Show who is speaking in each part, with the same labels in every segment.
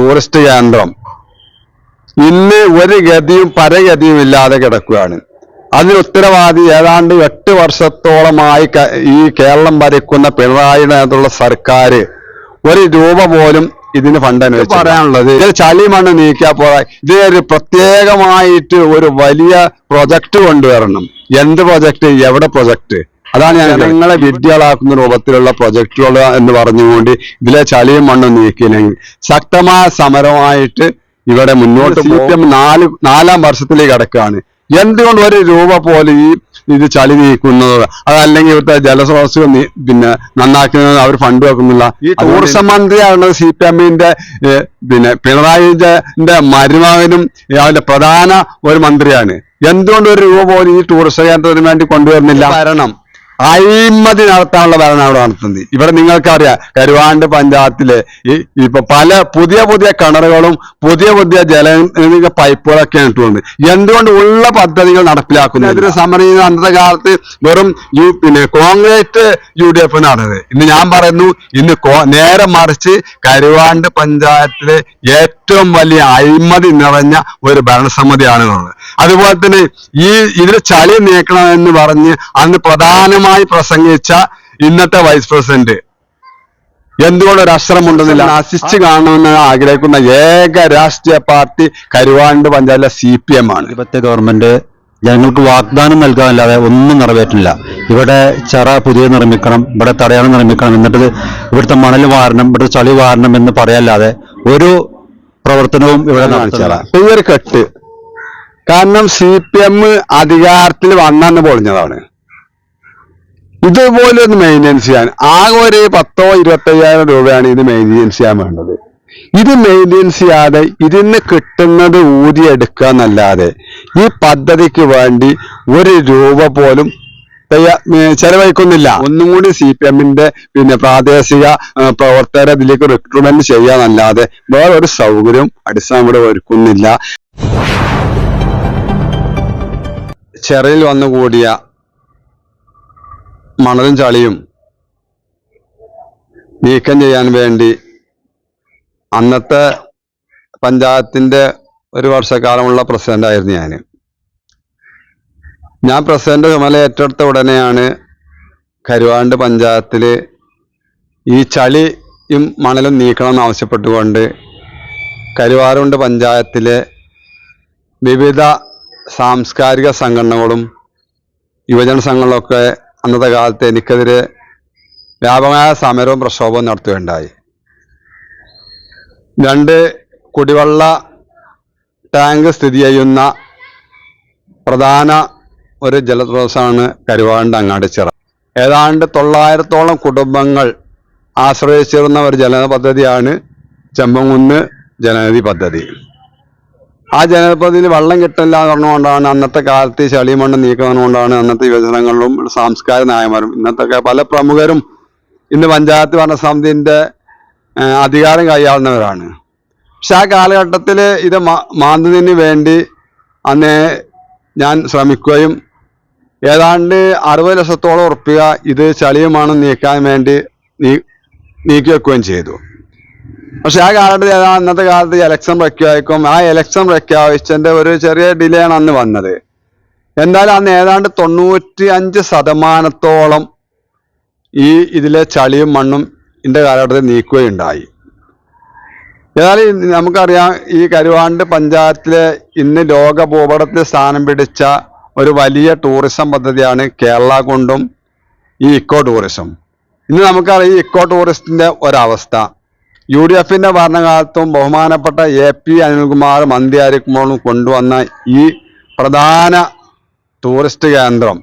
Speaker 1: Tourist കേന്ദ്രം. ഇന്ന് ഒരു ഗതിയും പരഗതിയും ഇല്ലാതെ കിടക്കുകയാണ്. അതിന് ഉത്തരവാദി ഏതാണ്ട് എട്ട് വർഷത്തോളമായി ഈ കേരളം ഭരിക്കുന്ന പിണറായി നേതൃത്വമുള്ള സർക്കാർ ഒരു രൂപ പോലും ഇതിന് ഫണ്ട് അനുവദിച്ചു പറയാനുള്ളത് ഇതിൽ ചളി മണ്ണ് നീക്കിയാൽ പോരാ. ഇതിനൊരു പ്രത്യേകമായിട്ട് ഒരു വലിയ പ്രൊജക്ട് കൊണ്ടുവരണം. എന്ത് പ്രൊജക്ട് എവിടെ പ്രൊജക്ട് അതാണ് ഞാൻ ജനങ്ങളെ വിദ്യകളാക്കുന്ന രൂപത്തിലുള്ള പ്രൊജക്ടുകൾ എന്ന് പറഞ്ഞുകൊണ്ട് ഇതിലെ ചളിയും മണ്ണും നീക്കിയില്ലെങ്കിൽ ശക്തമായ സമരമായിട്ട് ഇവിടെ മുന്നോട്ട് നൂറ്റി നാല് നാലാം വർഷത്തിലേക്ക് കടക്കുകയാണ്. എന്തുകൊണ്ട് ഒരു രൂപ പോലെ ഈ ഇത് ചളി നീക്കുന്നത്? അതല്ലെങ്കിൽ ഇവിടുത്തെ ജലസ്രോതസ്സുകൾ പിന്നെ നന്നാക്കുന്നത് അവർ ഫണ്ട് വെക്കുന്നില്ല. ഈ ടൂറിസം മന്ത്രിയാണ് സി പി എമ്മിന്റെ പിന്നെ പിണറായിന്റെ മരുമകനും അവന്റെ പ്രധാന ഒരു മന്ത്രിയാണ്. എന്തുകൊണ്ട് ഒരു രൂപ പോലും ഈ ടൂറിസം കേന്ദ്രത്തിന് വേണ്ടി കൊണ്ടുവരുന്നില്ല? ഭരണം അഴിമതി നടത്താനുള്ള ഭരണം അവിടെ നടത്തുന്നത്. ഇവിടെ നിങ്ങൾക്കറിയാം കരുവാണ്ട് പഞ്ചായത്തിലെ ഈ ഇപ്പൊ പല പുതിയ പുതിയ കിണറുകളും പുതിയ പുതിയ ജല പൈപ്പുകളൊക്കെ ഇട്ടുകൊണ്ട് എന്തുകൊണ്ട് ഉള്ള പദ്ധതികൾ നടപ്പിലാക്കുന്നു ഇതിന് സമരം അന്നത്തെ കാലത്ത് വെറും യു പിന്നെ കോൺഗ്രസ് യു ഡി എഫ് നടന്നത്. ഇന്ന് ഞാൻ പറയുന്നു ഇന്ന് നേരെ മറിച്ച് കരുവാണ്ട് പഞ്ചായത്തിലെ ഏറ്റവും വലിയ അഴിമതി നിറഞ്ഞ ഒരു ഭരണസമിതിയാണ് അതുപോലെ തന്നെ ഈ ഇതിൽ ചളി നീക്കണമെന്ന് പറഞ്ഞ് അന്ന് പ്രധാനമായി പ്രസംഗിച്ച ഇന്നത്തെ വൈസ് പ്രസിഡന്റ് എന്തുകൊണ്ട് ഒരു അശ്രമുണ്ടെന്നില്ല നശിച്ചു കാണണമെന്ന് ആഗ്രഹിക്കുന്ന ഏക രാഷ്ട്രീയ പാർട്ടി കരുവാണ്ട് പഞ്ചായത്തിലെ സി പി എം ആണ്.
Speaker 2: ഇപ്പോഴത്തെ ഗവൺമെന്റ് ജനങ്ങൾക്ക് വാഗ്ദാനം നൽകാനല്ലാതെ ഒന്നും നിറവേറ്റില്ല ഇവിടെ ചെറ പുതിയ നിർമ്മിക്കണം ഇവിടെ തടയണം നിർമ്മിക്കണം എന്നിട്ട് ഇവിടുത്തെ മണൽ വാരണം ഇവിടുത്തെ ചളി വാരണം എന്ന് പറയാല്ലാതെ ഒരു പ്രവർത്തനവും ഇവിടെ നടത്തില്ല.
Speaker 1: ഈ ഒരു കെട്ട്. കാരണം സി പി എം അധികാരത്തിൽ വന്നെന്ന് പൊളിഞ്ഞതാണ്. ഇതുപോലെ ഒന്ന് മെയിന്റെനൻസ് ചെയ്യാൻ ആകെ ഒരു പത്തോ ഇരുപത്തയ്യായിരം രൂപയാണ് ഇത് മെയിന്റെനൻസ് ചെയ്യാൻ വേണ്ടത്. ഇത് മെയിന്റെനൻസ് ചെയ്യാതെ ഇതിന് കിട്ടുന്നത് ഊതിയെടുക്കുക എന്നല്ലാതെ ഈ പദ്ധതിക്ക് വേണ്ടി ഒരു രൂപ പോലും ചെലവഴിക്കുന്നില്ല. ഒന്നും കൂടി സി പി എമ്മിന്റെ പിന്നെ പ്രാദേശിക പ്രവർത്തകരെ ഇതിലേക്ക് റിക്രൂട്ട്മെന്റ് ചെയ്യാന്നല്ലാതെ ഒരു സൗകര്യം അടിസ്ഥാനം ഇവിടെ ഒരുക്കുന്നില്ല. ചെറിയിൽ വന്നുകൂടിയ മണലും ചളിയും നീക്കം ചെയ്യാൻ വേണ്ടി അന്നത്തെ പഞ്ചായത്തിന്റെ ഒരു വർഷക്കാലമുള്ള പ്രസിഡന്റ് ആയിരുന്നു ഞാൻ ഞാൻ പ്രസിഡന്റ് ചുമല ഏറ്റെടുത്ത ഉടനെയാണ് കരുവാണ്ട് പഞ്ചായത്തിൽ ഈ ചളിയും മണലും നീക്കണമെന്ന് ആവശ്യപ്പെട്ടുകൊണ്ട് കരുവാറുണ്ട് പഞ്ചായത്തിലെ വിവിധ സാംസ്കാരിക സംഘടനകളും യുവജന സംഘങ്ങളൊക്കെ അന്നത്തെ കാലത്ത് എനിക്കെതിരെ വ്യാപകമായ സമരവും പ്രക്ഷോഭവും നടത്തുകയുണ്ടായി. രണ്ട് കുടിവെള്ള ടാങ്ക് സ്ഥിതി ചെയ്യുന്ന പ്രധാന ഒരു ജലസ്രോതസ്സാണ് കരുവാണ്ട് അങ്ങാടിച്ചിറ ഏതാണ്ട് തൊള്ളായിരത്തോളം കുടുംബങ്ങൾ ആശ്രയിച്ചിരുന്ന ഒരു ജല പദ്ധതിയാണ് ചെമ്പങ്കുന്ന് ജലനിധി പദ്ധതി. ആ ജനപ്രതിയിൽ വള്ളം കിട്ടില്ല എന്ന് പറഞ്ഞുകൊണ്ടാണ് അന്നത്തെ കാലത്ത് ചളിമണ്ണ് ചളി മണ്ണ് നീക്കുന്നതുകൊണ്ടാണ് അന്നത്തെ യുവജനങ്ങളിലും സാംസ്കാരിക നായന്മാരും ഇന്നത്തെ പല പ്രമുഖരും ഇന്ന് പഞ്ചായത്ത് ഭരണസമിതിന്റെ ഏഹ്, അധികാരം കൈയാളുന്നവരാണ്. പക്ഷെ ആ കാലഘട്ടത്തിൽ ഇത് മാന്തുന്നതിന് വേണ്ടി അന്ന് ഞാൻ ശ്രമിക്കുകയും ഏതാണ്ട് അറുപത് ലക്ഷത്തോളം ഉറപ്പിക ഇത് ചളിയുമാണ് നീക്കാൻ വേണ്ടി നീ നീക്കി വെക്കുകയും ചെയ്തു. പക്ഷെ ആ കാലത്ത് അന്നത്തെ കാലത്ത് ഇലക്ഷൻ പ്രഖ്യാപിക്കും ആ ഇലക്ഷൻ പ്രഖ്യാപിച്ചതിന്റെ ഒരു ചെറിയ ഡിലേ ആണ് അന്ന് വന്നത്. എന്തായാലും അന്ന് ഏതാണ്ട് തൊണ്ണൂറ്റി അഞ്ച് ശതമാനത്തോളം ഈ ഇതിലെ ചളിയും മണ്ണും ഇന്റെ കാലഘട്ടത്തിൽ നീക്കുകയുണ്ടായി. ഏതായാലും നമുക്കറിയാം ഈ കരുവാണ്ട് പഞ്ചായത്തിലെ ഇന്ന് ലോക ഭൂപടത്തിൽ സ്ഥാനം പിടിച്ച ഒരു വലിയ ടൂറിസം പദ്ധതിയാണ് കേരള കൊണ്ടും ഈ ഇക്കോ ടൂറിസം. ഇന്ന് നമുക്കറിയാം ഈ ഇക്കോ ടൂറിസത്തിന്റെ ഒരവസ്ഥ. യു ഡി എഫിന്റെ ഭരണകാലത്തും ബഹുമാനപ്പെട്ട എ പി അനിൽകുമാർ മന്ത്രിയായിരിക്കുമ്പോഴും കൊണ്ടുവന്ന ഈ പ്രധാന ടൂറിസ്റ്റ് കേന്ദ്രം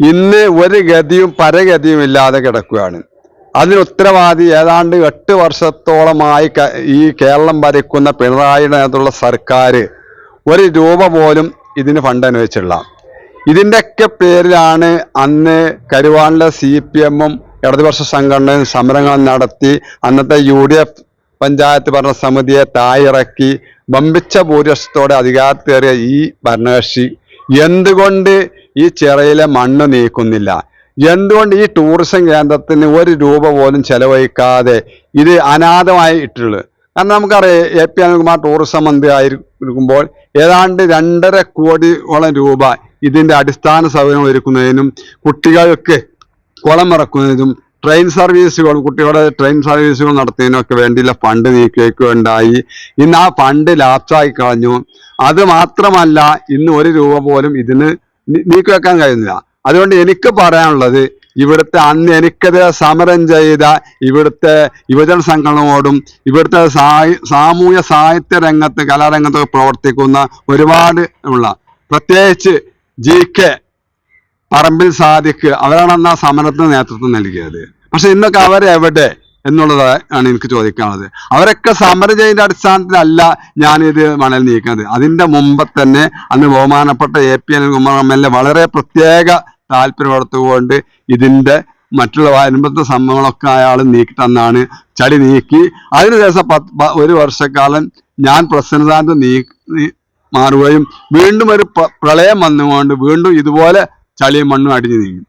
Speaker 1: ഇന്ന് ഒരു ഗതിയും പരഗതിയും ഇല്ലാതെ കിടക്കുകയാണ്. അതിന് ഉത്തരവാദി ഏതാണ്ട് എട്ട് വർഷത്തോളമായി ഈ കേരളം ഭരിക്കുന്ന പിണറായിയുടെ നേതൃത്വമുള്ള സർക്കാർ ഒരു രൂപ പോലും ഇതിന് ഫണ്ട് അനുവദിച്ചിട്ടില്ല. ഇതിന്റെയൊക്കെ പേരിലാണ് അന്ന് കരുവാളിലെ സി പി എമ്മും ഇടതുപക്ഷ സംഘടനയും സമരങ്ങൾ നടത്തി അന്നത്തെ യു ഡി എഫ് പഞ്ചായത്ത് ഭരണസമിതിയെ തായിറക്കി വമ്പിച്ച ഭൂരിപക്ഷത്തോടെ അധികാരത്തേറിയ ഈ ഭരണകക്ഷി എന്തുകൊണ്ട് ഈ ചിറയിലെ മണ്ണ് നീക്കുന്നില്ല? എന്തുകൊണ്ട് ഈ ടൂറിസം കേന്ദ്രത്തിന് ഒരു രൂപ പോലും ചെലവഴിക്കാതെ ഇത് അനാഥമായി ഇട്ടുള്ളൂ കാരണം നമുക്കറിയാം എ പി അനിൽകുമാർ ടൂറിസം മന്ത്രി ആയിരിക്കുമ്പോൾ ഏതാണ്ട് രണ്ടര കോടിയോളം രൂപ ഇതിന്റെ അടിസ്ഥാന സൗകര്യം ഒരുക്കുന്നതിനും കുട്ടികൾക്ക് കുളമിറക്കുന്നതിനും ട്രെയിൻ സർവീസുകൾ കുട്ടികളുടെ ട്രെയിൻ സർവീസുകൾ നടത്തുന്നതിനൊക്കെ വേണ്ടിയുള്ള ഫണ്ട് ഉണ്ടായി ഇന്ന് ആ ഫണ്ട് ലാപ്സായി കളഞ്ഞു. അത് മാത്രമല്ല ഇന്ന് ഒരു രൂപ പോലും ഇതിന് നീ- നീക്കിവെക്കാൻ കഴിയുന്നില്ല. അതുകൊണ്ട് എനിക്ക് പറയാനുള്ളത് ഇവിടുത്തെ അന്ന് എനിക്കെതിരെ സമരം ചെയ്ത ഇവിടുത്തെ യുവജന സംഘടനയോടും ഇവിടുത്തെ സാമൂഹ്യ സാഹിത്യ രംഗത്ത് കലാരംഗത്തൊക്കെ പ്രവർത്തിക്കുന്ന ഒരുപാട് ഉള്ള പ്രത്യേകിച്ച് ജി കെ പറമ്പിൽ സാദിഖ് അവരാണ് ആ സമരത്തിന് നേതൃത്വം നൽകിയത്. പക്ഷെ ഇന്നൊക്കെ അവരെവിടെ എന്നുള്ളത് ആണ് എനിക്ക് ചോദിക്കാനുള്ളത്. അവരൊക്കെ സമരം ചെയ്യുന്ന അടിസ്ഥാനത്തിലല്ല ഞാനിത് മണൽ നീക്കുന്നത്. അതിന്റെ മുമ്പ് തന്നെ അന്ന് ബഹുമാനപ്പെട്ട A P Anilkumar M L A വളരെ പ്രത്യേക താല്പര്യം വളർത്തുകൊണ്ട് ഇതിന്റെ മറ്റുള്ള അനുബന്ധ സംഭവങ്ങളൊക്കെ അയാൾ നീക്കി തന്നാണ് ചളി നീക്കി. അതിനുശേഷം പത്ത് ഒരു വർഷക്കാലം ഞാൻ നീ നീ- മാറുകയും വീണ്ടും ഒരു പ്രളയം വന്നുകൊണ്ട് വീണ്ടും ഇതുപോലെ ചളിയും മണ്ണും അടിഞ്ഞു നീങ്ങും.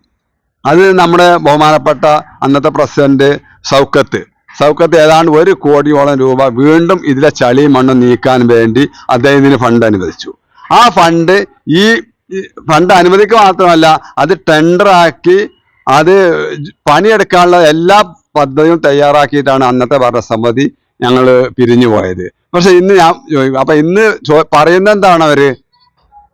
Speaker 1: അത് നമ്മുടെ ബഹുമാനപ്പെട്ട അന്നത്തെ പ്രസിഡന്റ് സൗക്കത്ത്. സൗക്കത്ത് ഏതാണ്ട് ഒരു കോടിയോളം രൂപ വീണ്ടും ഇതിലെ ചളിയും മണ്ണും നീക്കാൻ വേണ്ടി അദ്ദേഹത്തിന് ഫണ്ട് അനുവദിച്ചു. ആ ഫണ്ട് ഈ ഫണ്ട് അനുവദിക്കുക മാത്രമല്ല അത് ടെൻഡറാക്കി അത് പണിയെടുക്കാനുള്ള എല്ലാ പദ്ധതിയും തയ്യാറാക്കിയിട്ടാണ് അന്നത്തെ ഭരണസമിതി ഞങ്ങൾ പിരിഞ്ഞു പോയത് പക്ഷെ ഇന്ന് ഞാൻ അപ്പൊ ഇന്ന് പറയുന്ന എന്താണ് അവർ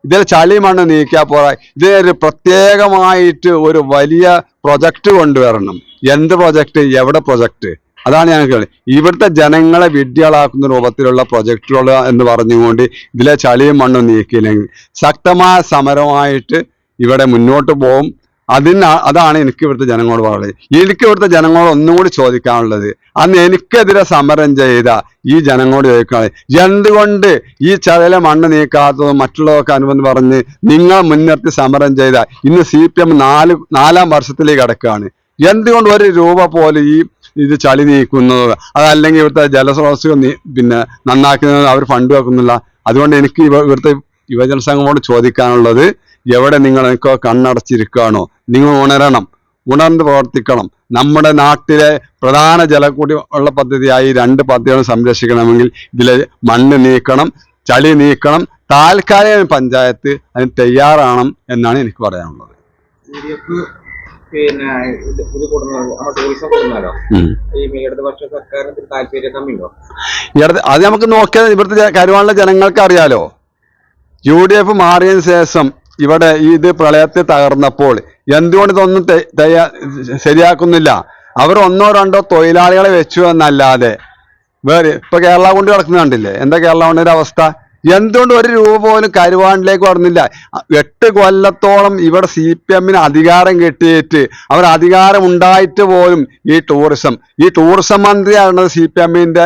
Speaker 1: ഇതിൽ ചളി മണ്ണ് നീക്കിയാൽ പോരാ. ഇതിനൊരു പ്രത്യേകമായിട്ട് ഒരു വലിയ പ്രൊജക്ട് കൊണ്ടുവരണം. എന്ത് പ്രൊജക്ട്? എവിടെ പ്രൊജക്ട്? അതാണ് ഞങ്ങൾക്ക്. ഇവിടുത്തെ ജനങ്ങളെ വിഡ്ഢികളാക്കുന്ന രൂപത്തിലുള്ള പ്രൊജക്ടുകൾ എന്ന് പറഞ്ഞുകൊണ്ട് ഇതിലെ ചളിയും മണ്ണും നീക്കിയില്ലെങ്കിൽ ശക്തമായ സമരമായിട്ട് ഇവിടെ മുന്നോട്ട് പോകും അതിന് അതാണ് എനിക്ക് ഇവിടുത്തെ ജനങ്ങളോട് പറയുന്നത് എനിക്ക് ഇവിടുത്തെ ജനങ്ങളോട് ഒന്നും കൂടി ചോദിക്കാനുള്ളത് അന്ന് എനിക്കെതിരെ സമരം ചെയ്ത ഈ ജനങ്ങളോട് ചോദിക്കാനുള്ളത് എന്തുകൊണ്ട് ഈ ചതല മണ്ണ് നീക്കാത്തതും മറ്റുള്ളതൊക്കെ അനുബന്ധം പറഞ്ഞ് നിങ്ങൾ മുൻനിർത്തി സമരം ചെയ്ത ഇന്ന് സി പി എം നാല് നാലാം വർഷത്തിലേക്ക് കിടക്കുകയാണ്. എന്തുകൊണ്ട് ഒരു രൂപ പോലെ ഈ ഇത് ചളി നീക്കുന്നത് അതല്ലെങ്കിൽ ഇവിടുത്തെ ജലസ്രോതസ്സുകൾ പിന്നെ നന്നാക്കുന്നത് അവർ ഫണ്ട് വെക്കുന്നില്ല. അതുകൊണ്ട് എനിക്ക് ഇവ ഇവിടുത്തെ യുവജന സംഘമോട് ചോദിക്കാനുള്ളത് എവിടെ നിങ്ങൾ എനിക്ക് കണ്ണടച്ചിരിക്കുകയാണോ? നിങ്ങൾ ഉണരണം ഉണർന്ന് പ്രവർത്തിക്കണം. നമ്മുടെ നാട്ടിലെ പ്രധാന ജലക്കൂടി ഉള്ള പദ്ധതിയായി രണ്ട് പദ്ധതികളും സംരക്ഷിക്കണമെങ്കിൽ ഇതിലെ മണ്ണ് നീക്കണം ചളി നീക്കണം താൽക്കാലിക പഞ്ചായത്ത് അതിന് തയ്യാറാണം എന്നാണ് എനിക്ക് പറയാനുള്ളത്.
Speaker 3: പിന്നെ ഇത് കൊടുക്കുന്നത് ടൂറിസം ഈ ഇടതുപക്ഷ സർക്കാരിന് താല്പര്യം
Speaker 1: അടുത്ത് അത് നമുക്ക് നോക്കിയാൽ ഇവിടുത്തെ കരുവാനുള്ള ജനങ്ങൾക്ക് അറിയാലോ. യു ഡി എഫ് മാറിയതിന് ശേഷം ഇവിടെ ഇത് പ്രളയത്തിൽ തകർന്നപ്പോൾ എന്തുകൊണ്ട് ഇതൊന്നും തയ്യാ ശരിയാക്കുന്നില്ല? അവർ ഒന്നോ രണ്ടോ തൊഴിലാളികളെ വെച്ചു എന്നല്ലാതെ വേറെ ഇപ്പൊ കേരള കൊണ്ട് കിടക്കുന്ന കണ്ടില്ലേ? എന്താ കേരള കൊണ്ടിന്റെ അവസ്ഥ? എന്തുകൊണ്ട് ഒരു രൂപ പോലും കരുവാണ്ടിലേക്ക് വരുന്നില്ല എട്ട് കൊല്ലത്തോളം ഇവിടെ സി പി എമ്മിന് അധികാരം കിട്ടിയിട്ട് അവർ അധികാരം ഉണ്ടായിട്ട് പോലും ഈ ടൂറിസം ഈ ടൂറിസം മന്ത്രിയാണ് സി പി എമ്മിന്റെ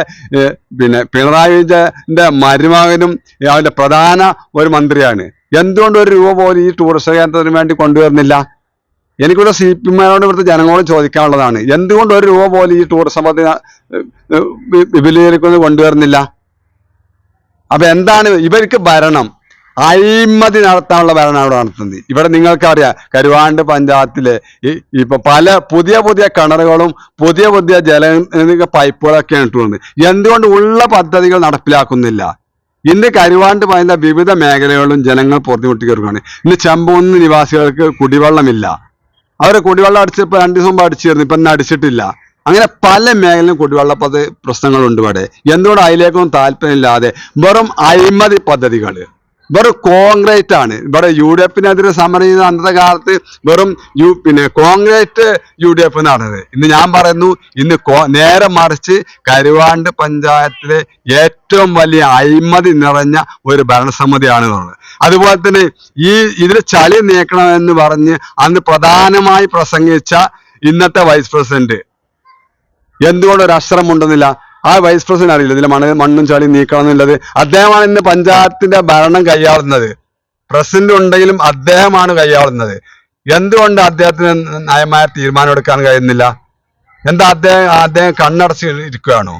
Speaker 1: പിന്നെ പിണറായി വിജയന്റെ മരുമകനും അവന്റെ പ്രധാന ഒരു മന്ത്രിയാണ്. എന്തുകൊണ്ട് ഒരു രൂപ പോലും ഈ ടൂറിസ്റ്റ് കേന്ദ്രത്തിന് വേണ്ടി കൊണ്ടുവരുന്നില്ല? എനിക്കിവിടെ സി പി എമ്മാരോട് ഇവിടുത്തെ ജനങ്ങളോട് ചോദിക്കാനുള്ളതാണ്. എന്തുകൊണ്ട് ഒരു രൂപ പോലും ഈ ടൂറിസം പദ്ധതി വിപുലീകരിക്കുന്നത് കൊണ്ടുവരുന്നില്ല? അപ്പൊ എന്താണ് ഇവർക്ക് ഭരണം? അഴിമതി നടത്താനുള്ള ഭരണം അവിടെ നടത്തുന്നത്. ഇവിടെ നിങ്ങൾക്കറിയാം കരുവാണ്ട് പഞ്ചായത്തിലെ ഇപ്പൊ പല പുതിയ പുതിയ കിണറുകളും പുതിയ പുതിയ ജല പൈപ്പുകളൊക്കെ ഇട്ടുകൊണ്ട് എന്തുകൊണ്ട് ഉള്ള പദ്ധതികൾ നടപ്പിലാക്കുന്നില്ല? ഇന്ന് കരുവാണ്ട് പറയുന്ന വിവിധ മേഖലകളിലും ജനങ്ങൾ പുറത്തുമുട്ടിക്കുകയാണ് ഇന്ന് ചെമ്പൂന്ന് നിവാസികൾക്ക് കുടിവെള്ളമില്ല. അവരെ കുടിവെള്ളം അടിച്ചപ്പോൾ രണ്ടു ദിവസം മുമ്പ് അടിച്ചിരുന്നു ഇപ്പൊ അടിച്ചിട്ടില്ല. അങ്ങനെ പല മേഖലയിലും കുടിവെള്ള പദ്ധതി പ്രശ്നങ്ങളുണ്ട് ഇവിടെ. എന്തുകൊണ്ട് അതിലേക്കൊന്നും താല്പര്യമില്ലാതെ വെറും അഴിമതി പദ്ധതികൾ വെറും കോൺക്രീറ്റ് ആണ്. ഇവിടെ യു ഡി എഫിനെതിരെ സമരം ചെയ്ത അന്നത്തെ കാലത്ത് വെറും യു പിന്നെ കോൺക്രീറ്റ് യു ഡി എഫ് നടന്നത് ഇന്ന് ഞാൻ പറയുന്നു ഇന്ന് നേരെ മറിച്ച് കരുവാണ്ട് പഞ്ചായത്തിലെ ഏറ്റവും വലിയ അഴിമതി നിറഞ്ഞ ഒരു ഭരണസമിതിയാണ് എന്നുള്ളത് അതുപോലെ തന്നെ ഈ ഇതിൽ ചളി നീക്കണമെന്ന് പറഞ്ഞ് അന്ന് പ്രധാനമായി പ്രസംഗിച്ച ഇന്നത്തെ വൈസ് പ്രസിഡന്റ്. എന്തുകൊണ്ട് ഒരു അക്ഷരം ഉണ്ടെന്നില്ല ആ വൈസ് പ്രസിഡന്റ് അറിയില്ല. ഇതിലെ മണ്ണ് മണ്ണും ചളി നീക്കണം എന്നുള്ളത് അദ്ദേഹമാണ് ഇന്ന് പഞ്ചായത്തിന്റെ ഭരണം കൈയാളുന്നത്. പ്രസിഡന്റ് ഉണ്ടെങ്കിലും അദ്ദേഹമാണ് കൈയാളുന്നത്. എന്തുകൊണ്ട് അദ്ദേഹത്തിന് നയമായ തീരുമാനം എടുക്കാൻ കഴിയുന്നില്ല? എന്താ അദ്ദേഹം അദ്ദേഹം കണ്ണടച്ച് ഇരിക്കുകയാണോ?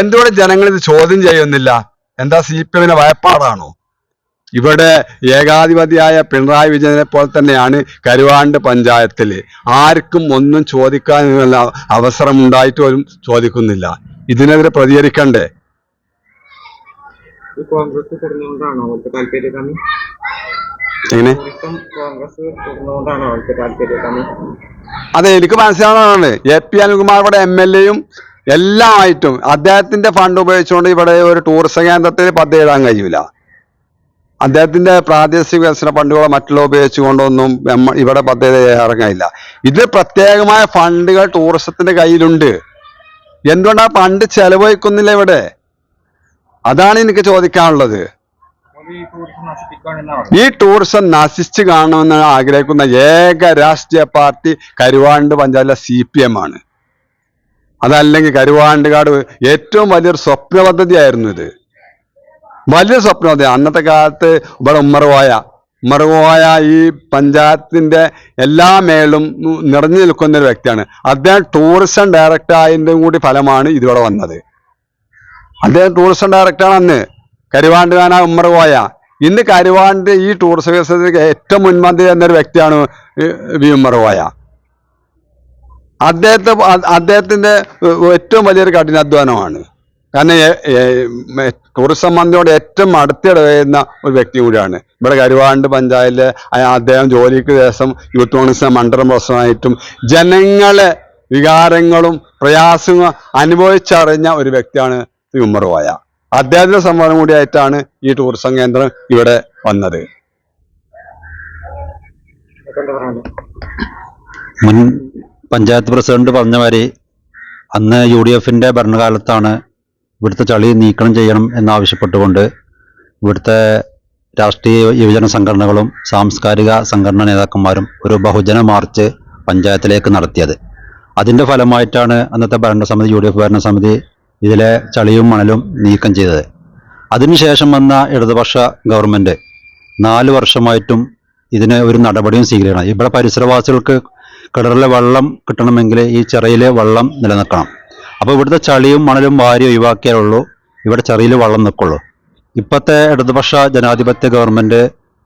Speaker 1: എന്തുകൊണ്ട് ജനങ്ങൾ ഇത് ചോദ്യം ചെയ്യുന്നില്ല? എന്താ സി പി എമ്മിന്റെ ഭയപ്പാടാണോ? ഇവിടെ ഏകാധിപതിയായ പിണറായി വിജയനെ പോലെ തന്നെയാണ് കരുവാണ്ട് പഞ്ചായത്തിൽ ആർക്കും ഒന്നും ചോദിക്കാനുള്ള അവസരം ഉണ്ടായിട്ട് പോലും ചോദിക്കുന്നില്ല. ഇതിനെതിരെ പ്രതികരിക്കണ്ടേ?
Speaker 3: കോൺഗ്രസ് കൊടുന്നുകൊണ്ടാണോ അവർക്ക് താല്പര്യം
Speaker 1: എങ്ങനെ? അതെ എനിക്ക് മനസ്സിലാവുന്നതാണ്. എ പി അനിൽകുമാർ ഇവിടെ എം എൽ എയും എല്ലാമായിട്ടും അദ്ദേഹത്തിന്റെ ഫണ്ട് ഉപയോഗിച്ചുകൊണ്ട് ഇവിടെ ഒരു ടൂറിസം കേന്ദ്രത്തിൽ പദ്ധതി ഇടാൻ കഴിയൂല. അദ്ദേഹത്തിന്റെ പ്രാദേശിക വികസന ഫണ്ടുകളോ മറ്റുള്ള ഉപയോഗിച്ചുകൊണ്ടൊന്നും ഇവിടെ പദ്ധതി ഇറങ്ങില്ല ഇത് പ്രത്യേകമായ ഫണ്ടുകൾ ടൂറിസത്തിന്റെ കയ്യിലുണ്ട്. എന്തുകൊണ്ടാണ് പണ്ട് ചെലവഴിക്കുന്നില്ല ഇവിടെ? അതാണ് എനിക്ക് ചോദിക്കാനുള്ളത്.
Speaker 3: ഈ ടൂറിസം
Speaker 1: നശിച്ചു കാണണമെന്ന് ആഗ്രഹിക്കുന്ന ഏക രാഷ്ട്രീയ പാർട്ടി കരുവാണ്ട് പഞ്ചായത്തിലെ സി പി എം ആണ്. അതല്ലെങ്കിൽ കരുവാണ്ടുകാട് ഏറ്റവും വലിയൊരു സ്വപ്ന പദ്ധതിയായിരുന്നു ഇത്. വലിയ സ്വപ്ന പദ്ധതി അന്നത്തെ കാലത്ത് ഇവിടെ ഉമ്മറുവായ ഉമ്മറുവായ ഈ പഞ്ചായത്തിന്റെ എല്ലാ മേളും നിറഞ്ഞു നിൽക്കുന്ന ഒരു വ്യക്തിയാണ്. അദ്ദേഹം ടൂറിസം ഡയറക്ടർ ആയതിന്റെ കൂടി ഫലമാണ് ഇതിവിടെ വന്നത്. അദ്ദേഹം ടൂറിസം ഡയറക്ടറാണ് അന്ന് കരുവാണ്ടുകാന ഉമ്മറുവായ ഇന്ന് കരുവാണ്ട് ഈ ടൂറിസം വികസനത്തിലേക്ക് ഏറ്റവും മുൻപന്തി എന്നൊരു വ്യക്തിയാണ് വി ഉമ്മറുവായ അദ്ദേഹത്തെ അദ്ദേഹത്തിന്റെ ഏറ്റവും വലിയൊരു കഠിനാധ്വാനമാണ്. കാരണം ടൂറിസം മന്ത്രിയോട് ഏറ്റവും അടുത്തിടയുന്ന ഒരു വ്യക്തി കൂടിയാണ്. ഇവിടെ കരുവാണ്ട് പഞ്ചായത്തിലെ അദ്ദേഹം ജോലിക്ക് ശേഷം യൂത്ത് കോൺഗ്രസിന്റെ മണ്ഡലം പ്രസിഡന്റായിട്ടും ജനങ്ങളെ വികാരങ്ങളും പ്രയാസങ്ങളും അനുഭവിച്ചറിഞ്ഞ ഒരു വ്യക്തിയാണ് ഈ ഉമ്മർവായ അദ്ദേഹത്തിന്റെ സംവാദം കൂടിയായിട്ടാണ് ഈ ടൂറിസം കേന്ദ്രം ഇവിടെ വന്നത്.
Speaker 2: മുൻ പഞ്ചായത്ത് പ്രസിഡന്റ് പറഞ്ഞ മാതിരി അന്ന് യു ഡി എഫിന്റെ ഭരണകാലത്താണ് ഇവിടുത്തെ ചളി നീക്കം ചെയ്യണം എന്നാവശ്യപ്പെട്ടുകൊണ്ട് ഇവിടുത്തെ രാഷ്ട്രീയ യുവജന സംഘടനകളും സാംസ്കാരിക സംഘടനാ നേതാക്കന്മാരും ഒരു ബഹുജന മാർച്ച് പഞ്ചായത്തിലേക്ക് നടത്തിയത്. അതിന്റെ ഫലമായിട്ടാണ് അന്നത്തെ ഭരണസമിതി യു ഡി എഫ് ഭരണസമിതി ഇതിലെ ചളിയും മണലും നീക്കം ചെയ്തത്. അതിനുശേഷം വന്ന ഇടതുപക്ഷ ഗവൺമെന്റ് നാല് വർഷമായിട്ടും ഇതിന് ഒരു നടപടിയും സ്വീകരിക്കണം. ഇവിടെ പരിസരവാസികൾക്ക് കിണറിലെ വെള്ളം കിട്ടണമെങ്കിൽ ഈ ചെറിയിലെ വെള്ളം നിലനിൽക്കണം. അപ്പോൾ ഇവിടുത്തെ ചളിയും മണലും വാരി ഒഴിവാക്കിയാലുള്ളൂ ഇവിടെ ചെറിയിൽ വള്ളം നിൽക്കുള്ളൂ. ഇപ്പോഴത്തെ ഇടതുപക്ഷ ജനാധിപത്യ ഗവൺമെന്റ്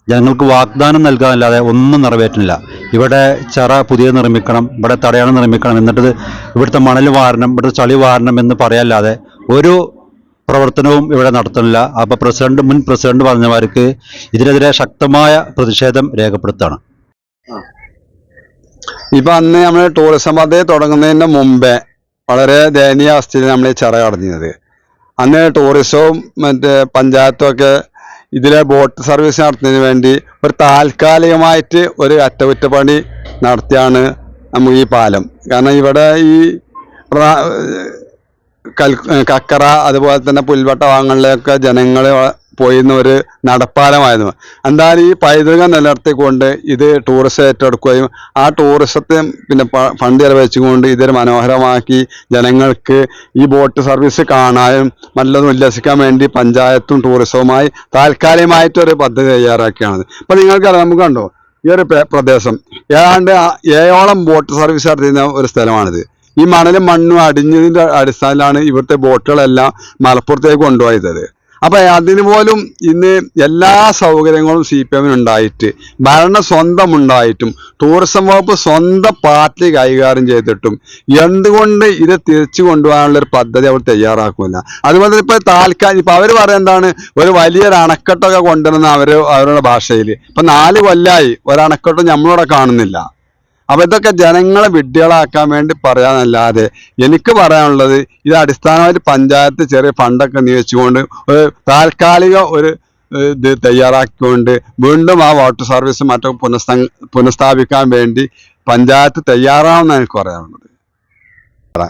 Speaker 2: ജനങ്ങൾക്ക് വാഗ്ദാനം നൽകാനല്ലാതെ ഒന്നും നിറവേറ്റുന്നില്ല. ഇവിടെ ചിറ പുതിയത് നിർമ്മിക്കണം ഇവിടെ തടയണം നിർമ്മിക്കണം എന്നിട്ട് ഇവിടുത്തെ മണൽ വാരണം ഇവിടുത്തെ ചളി വാരണം എന്ന് പറയാല്ലാതെ ഒരു പ്രവർത്തനവും ഇവിടെ നടത്തുന്നില്ല. അപ്പോൾ പ്രസിഡന്റ് മുൻ പ്രസിഡന്റ് പറഞ്ഞവർക്ക് ഇതിനെതിരെ ശക്തമായ പ്രതിഷേധം രേഖപ്പെടുത്താണ്
Speaker 1: ഇപ്പൊ അന്ന് നമ്മൾ ടൂറിസം പദ്ധതി തുടങ്ങുന്നതിന് മുമ്പേ വളരെ ദയനീയ അവസ്ഥയിൽ നമ്മൾ ചിറ കടഞ്ഞത് അന്ന് ടൂറിസവും മറ്റേ പഞ്ചായത്തും ഒക്കെ ഇതിലെ ബോട്ട് സർവീസ് നടത്തുന്നതിന് വേണ്ടി ഒരു താൽക്കാലികമായിട്ട് ഒരു അറ്റകുറ്റപ്പണി നടത്തിയാണ് നമുക്ക് ഈ പാലം. കാരണം ഇവിടെ ഈ കൽ കക്കറ അതുപോലെ തന്നെ പുൽവട്ട ഭാഗങ്ങളിലൊക്കെ ജനങ്ങൾ പോയിരുന്ന ഒരു നടപ്പാലമായിരുന്നു. എന്തായാലും ഈ പൈതൃകം നിലനിർത്തിക്കൊണ്ട് ഇത് ടൂറിസം ഏറ്റെടുക്കുകയും ആ ടൂറിസത്തെ പിന്നെ ഫണ്ട് ചെലവഴിച്ചുകൊണ്ട് ഇതൊരു മനോഹരമാക്കി ജനങ്ങൾക്ക് ഈ ബോട്ട് സർവീസ് കാണാനും നല്ലതും ഉല്ലസിക്കാൻ വേണ്ടി പഞ്ചായത്തും ടൂറിസവുമായി താൽക്കാലികമായിട്ടൊരു പദ്ധതി തയ്യാറാക്കിയാണ് ഇപ്പൊ നിങ്ങൾക്കറിയാം നമുക്ക് കണ്ടോ? ഈ ഒരു പ്രദേശം. ഏതാണ്ട് ഏഴോളം ബോട്ട് സർവീസ് നടത്തുന്ന ഒരു സ്ഥലമാണിത്. ഈ മണലും മണ്ണും അടിഞ്ഞതിന്റെ അടിസ്ഥാനത്തിലാണ് ഇവിടുത്തെ ബോട്ടുകളെല്ലാം മലപ്പുറത്തേക്ക് കൊണ്ടുപോയത്. അപ്പൊ അതിന് പോലും ഇന്ന് എല്ലാ സൗകര്യങ്ങളും സി പി എമ്മിന് ഉണ്ടായിട്ട് ഭരണം സ്വന്തം ഉണ്ടായിട്ടും ടൂറിസം വകുപ്പ് സ്വന്തം പാർട്ടി കൈകാര്യം ചെയ്തിട്ടും എന്തുകൊണ്ട് ഇത് തിരിച്ചു കൊണ്ടുപോകാനുള്ള ഒരു പദ്ധതി അവർ തയ്യാറാക്കില്ല അതുപോലെ തന്നെ ഇപ്പൊ താൽക്കാലിക ഇപ്പൊ അവർ പറയുന്നത് എന്താണ്? ഒരു വലിയൊരു അണക്കെട്ടൊക്കെ കൊണ്ടുവരുന്ന അവർ അവരുടെ ഭാഷയിൽ ഇപ്പൊ നാല് കൊല്ലായി ഒരു അണക്കെട്ടും നമ്മളിവിടെ കാണുന്നില്ല. അപ്പൊ ഇതൊക്കെ ജനങ്ങളെ വിഡ്ഢികളാക്കാൻ വേണ്ടി പറയാനല്ലാതെ എനിക്ക് പറയാനുള്ളത് ഇത് അടിസ്ഥാനമായിട്ട് പഞ്ചായത്ത് ചെറിയ ഫണ്ടൊക്കെ നിയോഗിച്ചുകൊണ്ട് ഒരു താൽക്കാലിക ഒരു ഇത് തയ്യാറാക്കിക്കൊണ്ട് വീണ്ടും ആ വാട്ടർ സർവീസ് മറ്റും പുനഃസ്ഥാ പുനഃസ്ഥാപിക്കാൻ വേണ്ടി പഞ്ചായത്ത് തയ്യാറാണെന്നാണ് എനിക്ക് പറയാനുള്ളത്.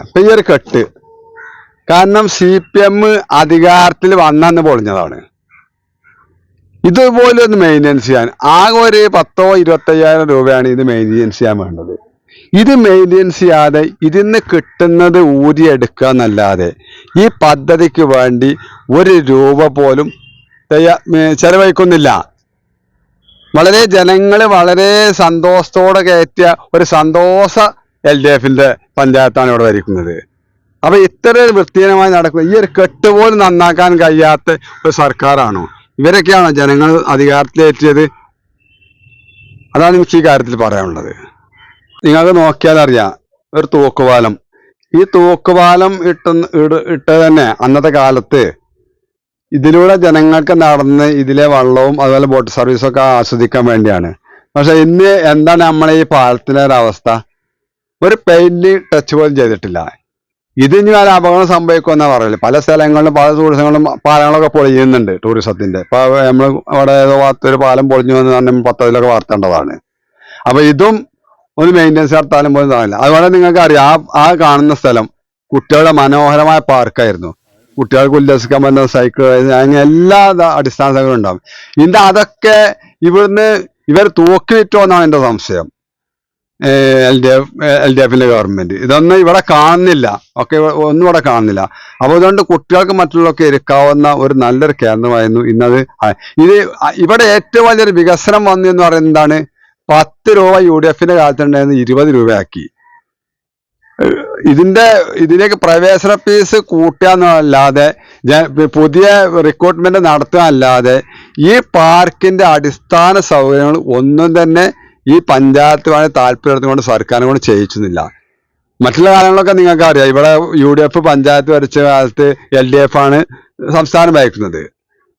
Speaker 1: ഇപ്പൊ ഈ ഒരു കെട്ട് കാരണം സി പി എം അധികാരത്തിൽ വന്നെന്ന് പൊളിഞ്ഞതാണ്. ഇതുപോലെ ഒന്ന് മെയിന്റെനൻസ് ചെയ്യാൻ. ആകെ ഒരു പത്തോ ഇരുപത്തയ്യായിരം രൂപയാണ് ഇത് മെയിന്റെനൻസ് ചെയ്യാൻ വേണ്ടത്. ഇത് മെയിന്റെനൻസ് ചെയ്യാതെ ഇതിന്ന് കിട്ടുന്നത് ഊരിയെടുക്കുക എന്നല്ലാതെ ഈ പദ്ധതിക്ക് വേണ്ടി ഒരു രൂപ പോലും തയ്യാ ചെലവഴിക്കുന്നില്ല. വളരെ ജനങ്ങൾ വളരെ സന്തോഷത്തോടെ കയറ്റിയ ഒരു സന്തോഷ എൽ ഡി എഫിന്റെ പഞ്ചായത്താണ് ഇവിടെ ഭരിക്കുന്നത്. അപ്പോൾ ഇത്ര വൃത്തിഹീനമായി നടക്കുന്നത് ഈ ഒരു കെട്ട് പോലും നന്നാക്കാൻ കഴിയാത്ത ഒരു സർക്കാരാണോ. ഇവരൊക്കെയാണോ ജനങ്ങൾ അധികാരത്തിലേറ്റിയത്. അതാണ് എനിക്ക് ഈ കാര്യത്തിൽ പറയാനുള്ളത്. നിങ്ങൾക്ക് നോക്കിയാൽ അറിയാം ഒരു തൂക്കുപാലം. ഈ തൂക്കുപാലം ഇട്ട ഇട ഇട്ടത് തന്നെ അന്നത്തെ കാലത്ത് ഇതിലൂടെ ജനങ്ങൾക്ക് നടന്ന് ഇതിലെ വള്ളവും അതുപോലെ ബോട്ട് സർവീസും ഒക്കെ ആസ്വദിക്കാൻ വേണ്ടിയാണ്. പക്ഷെ ഇന്ന് എന്താണ് നമ്മളെ ഈ പാലത്തിന്റെ ഒരവസ്ഥ ഒരു പെയിന്റ് ടച്ച് പോലും ചെയ്തിട്ടില്ല. ഇത് ഇനി ഒരു അപകടം സംഭവിക്കുമെന്നാ പറയൽ. പല സ്ഥലങ്ങളിലും പല ടൂറിസങ്ങളിലും പാലങ്ങളൊക്കെ പൊളിയുന്നുണ്ട് ടൂറിസത്തിന്റെ ഇപ്പൊ നമ്മൾ അവിടെ ഏതോ ഭാഗത്ത് ഒരു പാലം പൊളിഞ്ഞു എന്ന് പറഞ്ഞാൽ പത്തതിലൊക്കെ വാർത്തേണ്ടതാണ്. അപ്പൊ ഇതും ഒരു മെയിന്റെനൻസ് നടത്താനും പോലും താങ്ങില്ല അതുപോലെ നിങ്ങൾക്ക് അറിയാം ആ ആ കാണുന്ന സ്ഥലം കുട്ടികളുടെ മനോഹരമായ പാർക്കായിരുന്നു. കുട്ടികൾക്ക് ഉല്ലസിക്കാൻ പറ്റുന്ന സൈക്കിൾ അങ്ങനെ എല്ലാ അടിസ്ഥാന സൗകര്യങ്ങളും ഉണ്ടാവും. ഇതിന്റെ അതൊക്കെ ഇവിടുന്ന് ഇവർ തൂക്കി വിറ്റോ എന്നാണ് എന്റെ സംശയം. L D F L D എഫിന്റെ ഗവൺമെന്റ് ഇതൊന്നും ഇവിടെ കാണുന്നില്ല. ഒക്കെ ഒന്നും ഇവിടെ കാണുന്നില്ല. അപ്പൊ അതുകൊണ്ട് കുട്ടികൾക്ക് മറ്റുള്ളവർക്ക് ഇരിക്കാവുന്ന ഒരു നല്ലൊരു കേന്ദ്രമായിരുന്നു ഇന്നത്. ഇത് ഇവിടെ ഏറ്റവും വലിയൊരു വികസനം വന്നു എന്ന് പറയുന്നത് എന്താണ്? പത്ത് രൂപ യു ഡി എഫിന്റെ കാലത്തുണ്ടായിരുന്നു ഇരുപത് രൂപയാക്കി. ഇതിന്റെ ഇതിലേക്ക് പ്രവേശന ഫീസ് കൂട്ടുക എന്നല്ലാതെ പുതിയ റിക്രൂട്ട്മെന്റ് നടത്തുക അല്ലാതെ ഈ പാർക്കിന്റെ അടിസ്ഥാന സൗകര്യങ്ങൾ ഒന്നും തന്നെ ഈ പഞ്ചായത്തുമായി താല്പര്യത്തുകൊണ്ട് സർക്കാരിനെ കൊണ്ട് ചെയ്യിച്ചുന്നില്ല മറ്റുള്ള കാലങ്ങളൊക്കെ നിങ്ങൾക്ക് അറിയാം ഇവിടെ യു ഡി എഫ് പഞ്ചായത്ത് ഭരിച്ച കാലത്ത് എൽ ഡി എഫ് ആണ് സംസ്ഥാനം ഭരിക്കുന്നത്.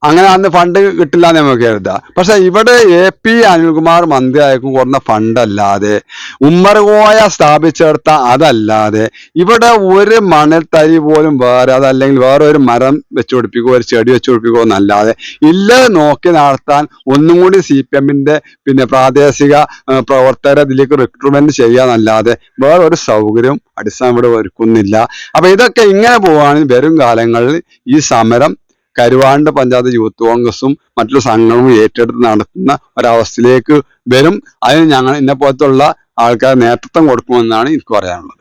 Speaker 1: അങ്ങനെ അന്ന് ഫണ്ട് കിട്ടില്ല എന്ന് നമുക്ക് കരുതാം. പക്ഷെ ഇവിടെ എ പി അനിൽകുമാർ മന്ത്രി അയക്കും കൊടുന്ന ഫണ്ട് അല്ലാതെ ഉമ്മർകോയ സ്ഥാപിച്ചെടുത്ത അതല്ലാതെ ഇവിടെ ഒരു മണൽ തരി പോലും വേറെ അതല്ലെങ്കിൽ വേറെ ഒരു മരം വെച്ചു പിടിപ്പിക്കുകയോ ഒരു ചെടി വെച്ചു പിടിപ്പിക്കുകയോ എന്നല്ലാതെ ഇല്ല നോക്കി നടത്താൻ ഒന്നും കൂടി സി പി എമ്മിന്റെ പിന്നെ പ്രാദേശിക പ്രവർത്തകരെ ഇതിലേക്ക് റിക്രൂട്ട്മെന്റ് ചെയ്യാന്നല്ലാതെ വേറെ ഒരു സൗകര്യം അടിസ്ഥാനം ഇവിടെ ഒരുക്കുന്നില്ല. അപ്പൊ ഇതൊക്കെ ഇങ്ങനെ പോവുകയാണെങ്കിൽ വരും കാലങ്ങളിൽ ഈ സമരം കരുവാണ്ട് പഞ്ചായത്ത് യൂത്ത് കോൺഗ്രസും മറ്റു സംഘങ്ങളും ഏറ്റെടുത്ത് നടത്തുന്ന ഒരവസ്ഥയിലേക്ക് വരും. അതിന് ഞങ്ങൾ ഇന്നെ പോലത്തുള്ള ആൾക്കാർ നേതൃത്വം കൊടുക്കുമെന്നാണ് എനിക്ക് പറയാനുള്ളത്.